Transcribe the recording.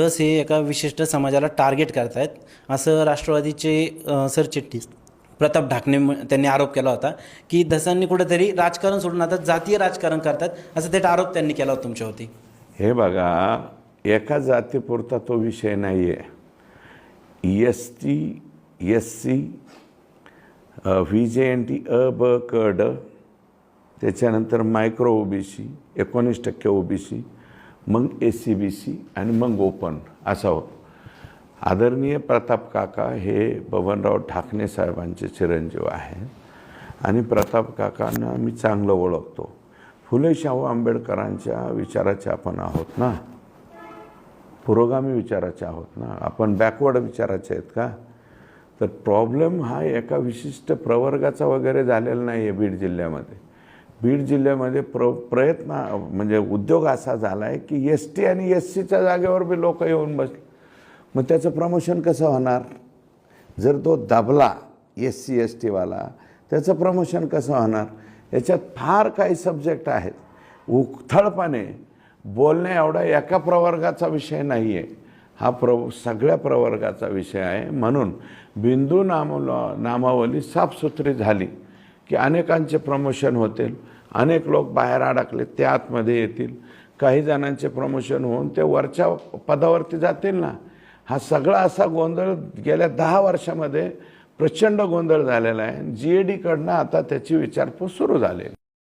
रस हे एका विशिष्ट समाजाला टार्गेट करतायत. असं राष्ट्रवादीचे सरचिटणीस प्रताप ढाकणे त्यांनी आरोप केला होता की धसांनी कुठेतरी राजकारण सोडून आता जातीय राजकारण करतात असं थेट आरोप त्यांनी केला होता तुमच्यावरती हे बघा एका जातीपुरता तो विषय नाही आहे S T S C V J N T अ ब क ड त्याच्यानंतर मायक्रो ओ बी सी एकोणीस टक्के ओ बी सी मग एस सी बी सी आणि मग ओपन असा होतो. आदरणीय प्रताप काका हे बबनराव ठाकणे साहेबांचे चिरंजीव आहेत. आणि प्रताप काकांना मी चांगलं ओळखतो. फुले शाहू आंबेडकरांच्या विचाराचे आपण आहोत ना? पुरोगामी विचाराचे आहोत ना? आपण बॅकवर्ड विचाराचे आहेत का? तर प्रॉब्लेम हा एका विशिष्ट प्रवर्गाचा वगैरे झालेला नाही आहे बीड जिल्ह्यामध्ये. बीड जिल्ह्यामध्ये प्र प्रयत्न म्हणजे उद्योग असा झाला आहे की एस टी आणि एस सीच्या जागेवर बी लोक येऊन बसले. मग त्याचं प्रमोशन कसं होणार? जर तो दाबला एस सी एस टीवाला त्याचं प्रमोशन कसं होणार? याच्यात फार काही सब्जेक्ट आहेत. उथळपणे बोलणे एवढा एका प्रवर्गाचा विषय नाही आहे हा प्र सगळ्या प्रवर्गाचा विषय आहे. म्हणून बिंदू नाम नामावली साफसुथरी झाली. की अनेकांचे प्रमोशन होतील. अनेक लोक बाहेर अडकले ते आतमध्ये येतील. काही जणांचे प्रमोशन होऊन ते वरच्या पदावरती जातील ना. हा सगळा असा गोंधळ गेल्या दहा वर्षामध्ये प्रचंड गोंधळ झालेला आहे. जी ए डीकडनं आता त्याची विचारपूस सुरू झाली